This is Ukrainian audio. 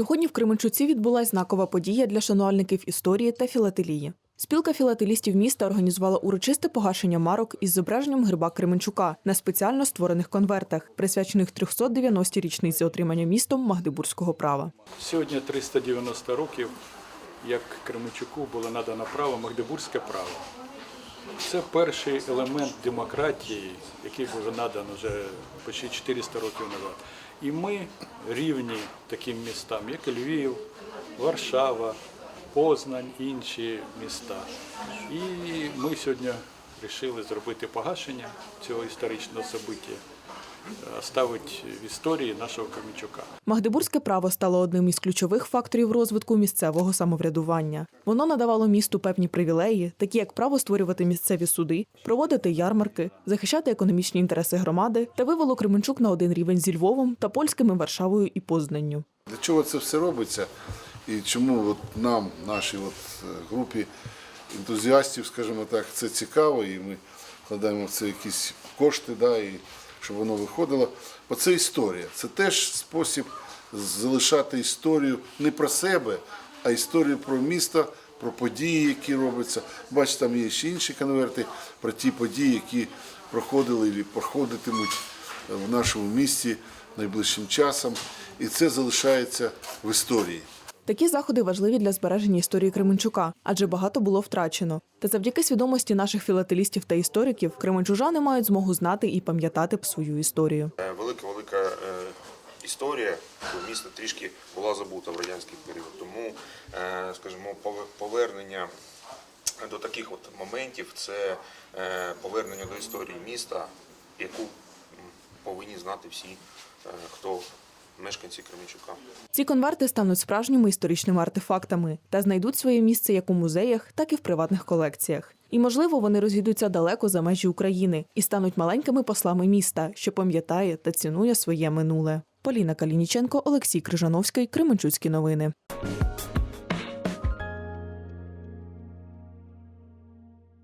Сьогодні в Кременчуці відбулася знакова подія для шанувальників історії та філателії. Спілка філателістів міста організувала урочисте погашення марок із зображенням гриба Кременчука на спеціально створених конвертах, присвячених 390-й річниці отримання містом Магдебурзького права. Сьогодні 390 років, як Кременчуку було надано право, Магдебурзьке право. Це перший елемент демократії, який вже надано вже почти 400 років назад. І ми рівні таким містам, як Львів, Варшава, Познань, інші міста. І ми сьогодні вирішили зробити погашення цього історичного собиття, оставити в історії нашого Кременчука. Магдебурзьке право стало одним із ключових факторів розвитку місцевого самоврядування. Воно надавало місту певні привілеї, такі як право створювати місцеві суди, проводити ярмарки, захищати економічні інтереси громади та вивело Кременчук на один рівень зі Львовом та польськими Варшавою і Познанню. Для чого це все робиться? І чому от нам, нашій от е, групі ентузіастів, скажімо так, це цікаво, і ми вкладаємо в це якісь кошти, да, і щоб воно виходило. Бо це історія. Це теж спосіб залишати історію не про себе, а історію про місто, про події, які робляться. Бачите, там є ще інші конверти про ті події, які проходили і проходитимуть в нашому місті найближчим часом. І це залишається в історії. Такі заходи важливі для збереження історії Кременчука, адже багато було втрачено. Та завдяки свідомості наших філателістів та істориків кременчужани мають змогу знати і пам'ятати свою історію. Е, велика велика е, історія міста трішки була забута в радянський період. Тому, е, скажімо, повернення до таких от моментів це повернення до історії міста, яку повинні знати всі, хто мешканці Кременчука. Ці конверти стануть справжніми історичними артефактами та знайдуть своє місце як у музеях, так і в приватних колекціях. І, можливо, вони розійдуться далеко за межі України і стануть маленькими послами міста, що пам'ятає та цінує своє минуле. Поліна Калініченко, Олексій Крижановський, Кременчуцькі новини.